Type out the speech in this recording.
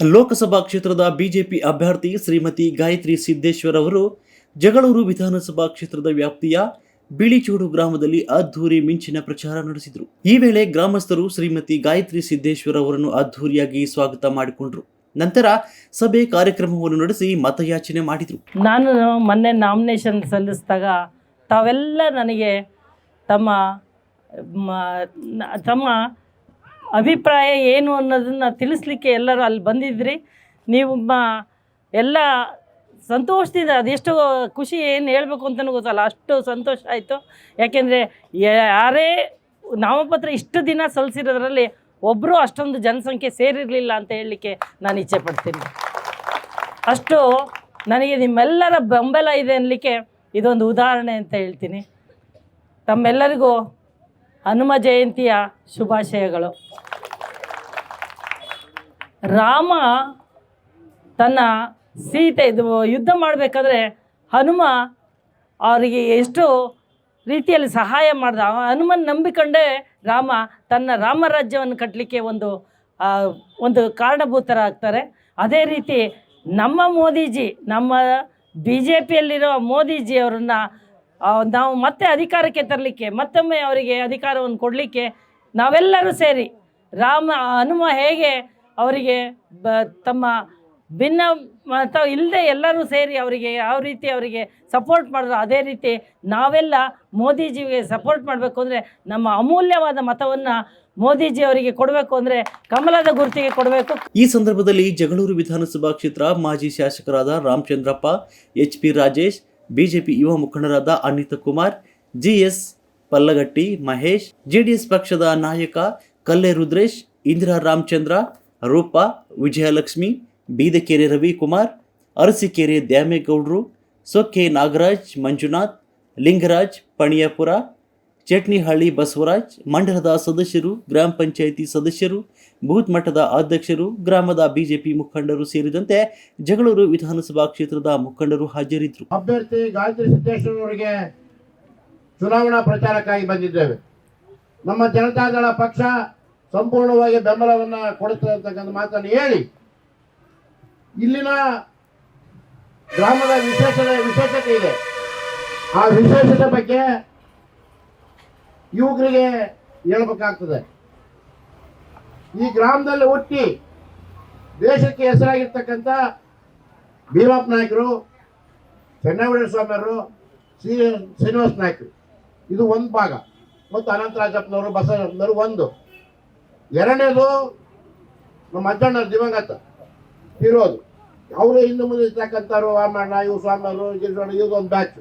ಲೋಕಸಭಾ ಕ್ಷೇತ್ರದ ಬಿಜೆಪಿ ಅಭ್ಯರ್ಥಿ ಶ್ರೀಮತಿ ಗಾಯತ್ರಿ ಸಿದ್ದೇಶ್ವರ್ ಅವರು ಜಗಳೂರು ವಿಧಾನಸಭಾ ಕ್ಷೇತ್ರದ ವ್ಯಾಪ್ತಿಯ ಬಿಳಿಚೂಡು ಗ್ರಾಮದಲ್ಲಿ ಅದ್ಧೂರಿ ಮಿಂಚಿನ ಪ್ರಚಾರ ನಡೆಸಿದರು. ಈ ವೇಳೆ ಗ್ರಾಮಸ್ಥರು ಶ್ರೀಮತಿ ಗಾಯತ್ರಿ ಸಿದ್ದೇಶ್ವರ್ ಅವರನ್ನು ಅದ್ಧೂರಿಯಾಗಿ ಸ್ವಾಗತ ಮಾಡಿಕೊಂಡರು. ನಂತರ ಸಭೆ ಕಾರ್ಯಕ್ರಮವನ್ನು ನಡೆಸಿ ಮತಯಾಚನೆ ಮಾಡಿದರು. ನಾನು ಮೊನ್ನೆ ನಾಮಿನೇಷನ್ ಸಲ್ಲಿಸಿದಾಗ ತಾವೆಲ್ಲ ನನಗೆ ತಮ್ಮ ತಮ್ಮ ಅಭಿಪ್ರಾಯ ಏನು ಅನ್ನೋದನ್ನು ತಿಳಿಸ್ಲಿಕ್ಕೆ ಎಲ್ಲರೂ ಅಲ್ಲಿ ಬಂದಿದ್ರಿ. ನೀವು ಎಲ್ಲ ಸಂತೋಷದಿಂದ ಅದೆಷ್ಟು ಖುಷಿ ಏನು ಹೇಳಬೇಕು ಅಂತಲೂ ಗೊತ್ತಲ್ಲ, ಅಷ್ಟು ಸಂತೋಷ ಆಯಿತು. ಯಾಕೆಂದರೆ ಯಾರೇ ನಾಮಪತ್ರ ಇಷ್ಟು ದಿನ ಸಲ್ಲಿಸಿರೋದ್ರಲ್ಲಿ ಒಬ್ಬರು ಅಷ್ಟೊಂದು ಜನಸಂಖ್ಯೆ ಸೇರಿರಲಿಲ್ಲ ಅಂತ ಹೇಳಲಿಕ್ಕೆ ನಾನು ಇಚ್ಛೆ ಪಡ್ತೀನಿ. ಅಷ್ಟು ನನಗೆ ನಿಮ್ಮೆಲ್ಲರ ಬೆಂಬಲ ಇದೆ ಅನ್ನಲಿಕ್ಕೆ ಇದೊಂದು ಉದಾಹರಣೆ ಅಂತ ಹೇಳ್ತೀನಿ. ತಮ್ಮೆಲ್ಲರಿಗೂ ಹನುಮ ಜಯಂತಿಯ ಶುಭಾಶಯಗಳು. ರಾಮ ತನ್ನ ಸೀತೆ, ಇದು ಯುದ್ಧ ಮಾಡಬೇಕಾದ್ರೆ ಹನುಮ ಅವರಿಗೆ ಎಷ್ಟು ರೀತಿಯಲ್ಲಿ ಸಹಾಯ ಮಾಡಿದ. ಹನುಮನ್ ನಂಬಿಕೊಂಡೇ ರಾಮ ತನ್ನ ರಾಮರಾಜ್ಯವನ್ನು ಕಟ್ಟಲಿಕ್ಕೆ ಒಂದು ಒಂದು ಕಾರಣಭೂತರಾಗ್ತಾರೆ. ಅದೇ ರೀತಿ ನಮ್ಮ ಮೋದಿಜಿ, ನಮ್ಮ ಬಿ ಜೆ ಪಿಯಲ್ಲಿರೋ ಮೋದಿಜಿಯವರನ್ನು ನಾವು ಮತ್ತೆ ಅಧಿಕಾರಕ್ಕೆ ತರಲಿಕ್ಕೆ, ಮತ್ತೊಮ್ಮೆ ಅವರಿಗೆ ಅಧಿಕಾರವನ್ನು ಕೊಡಲಿಕ್ಕೆ ನಾವೆಲ್ಲರೂ ಸೇರಿ ರಾಮ, ಹನುಮ ಹೇಗೆ ಅವರಿಗೆ ಬ, ತಮ್ಮ ಭಿನ್ನ ಮತ ಇಲ್ಲದೆ ಎಲ್ಲರೂ ಸೇರಿ ಅವರಿಗೆ ಯಾವ ರೀತಿ ಅವರಿಗೆ ಸಪೋರ್ಟ್ ಮಾಡಿದ್ರು ಅದೇ ರೀತಿ ನಾವೆಲ್ಲ ಮೋದಿಜಿಗೆ ಸಪೋರ್ಟ್ ಮಾಡಬೇಕು ಅಂದರೆ ನಮ್ಮ ಅಮೂಲ್ಯವಾದ ಮತವನ್ನು ಮೋದಿಜಿ ಅವರಿಗೆ ಕೊಡಬೇಕು ಅಂದರೆ ಕಮಲದ ಗುರುತಿಗೆ ಕೊಡಬೇಕು. ಈ ಸಂದರ್ಭದಲ್ಲಿ ಜಗಳೂರು ವಿಧಾನಸಭಾ ಕ್ಷೇತ್ರ ಮಾಜಿ ಶಾಸಕರಾದ Ramachandrappa, H P Rajesh, BJP ಯುವ ಮುಖಂಡರಾದ ಅನಿತ ಕುಮಾರ್ ಜಿಎಸ್ ಪಲ್ಲಗಟ್ಟಿ, ಮಹೇಶ್ ಜೆಡಿಎಸ್ ಪಕ್ಷದ ನಾಯಕ ಕಲ್ಲೆ ರುದ್ರೇಶ್, ಇಂದಿರಾ ರಾಮಚಂದ್ರ, ರೂಪಾ, ವಿಜಯಲಕ್ಷ್ಮಿ ಬೀದಕೆರೆ ರವಿಕುಮಾರ್, ಅರಸಿಕೇರಿ ದ್ಯಾಮೇಗೌಡರು, ಸೊಕ್ಕೆ ನಾಗರಾಜ್, ಮಂಜುನಾಥ್, ಲಿಂಗರಾಜ್, ಪಣಿಯಾಪುರ, ಚಟ್ನಿಹಳ್ಳಿ ಬಸವರಾಜ್, ಮಂಡಲದ ಸದಸ್ಯರು, ಗ್ರಾಮ ಪಂಚಾಯಿತಿ ಸದಸ್ಯರು, ಬೂತ್ ಮಟ್ಟದ ಅಧ್ಯಕ್ಷರು, ಗ್ರಾಮದ ಬಿಜೆಪಿ ಮುಖಂಡರು ಸೇರಿದಂತೆ ಜಗಳೂರು ವಿಧಾನಸಭಾ ಕ್ಷೇತ್ರದ ಮುಖಂಡರು ಹಾಜರಿದ್ದರು. ಅಭ್ಯರ್ಥಿ ಗಾಯತ್ರಿ ಸಿದ್ದೇಶ್ವರವರಿಗೆ ಚುನಾವಣಾ ಪ್ರಚಾರಕ್ಕಾಗಿ ಬಂದಿದ್ದೇವೆ. ನಮ್ಮ ಜನತಾದಳ ಪಕ್ಷ ಸಂಪೂರ್ಣವಾಗಿ ಬೆಂಬಲವನ್ನು ಕೊಡುತ್ತದೆ ಅಂತಕ್ಕಂಥ ಮಾತನ್ನು ಹೇಳಿ ಇಲ್ಲಿನ ಗ್ರಾಮದ ವಿಶೇಷತೆ ವಿಶೇಷತೆ ಇದೆ. ಆ ವಿಶೇಷತೆ ಬಗ್ಗೆ ಯುವಕರಿಗೆ ಹೇಳ್ಬೇಕಾಗ್ತದೆ. ಈ ಗ್ರಾಮದಲ್ಲಿ ಹುಟ್ಟಿ ದೇಶಕ್ಕೆ ಹೆಸರಾಗಿರ್ತಕ್ಕಂಥ ಭೀಮಪ್ಪ ನಾಯಕರು ಚೆನ್ನವೀರ ಸ್ವಾಮಿಯವರು, ಶ್ರೀ ಶ್ರೀನಿವಾಸ ನಾಯ್ಕರು. ಇದು ಒಂದು ಭಾಗ. ಮತ್ತು ಅನಂತರಾಜಪ್ಪನವರು ಬಸವನವರು ಒಂದು. ಎರಡನೇದು ನಮ್ಮ ಅಜ್ಜಣ್ಣ ದಿವಂಗತ. ಇರೋದು. ಅವರು ಇನ್ನು ಮುಂದೆ ಇರ್ತಕ್ಕಂಥವ್ರು ವಾಮಣ್ಣ ಇವು ಸ್ವಾಮಿ ಇದೊಂದು ಬ್ಯಾಚ್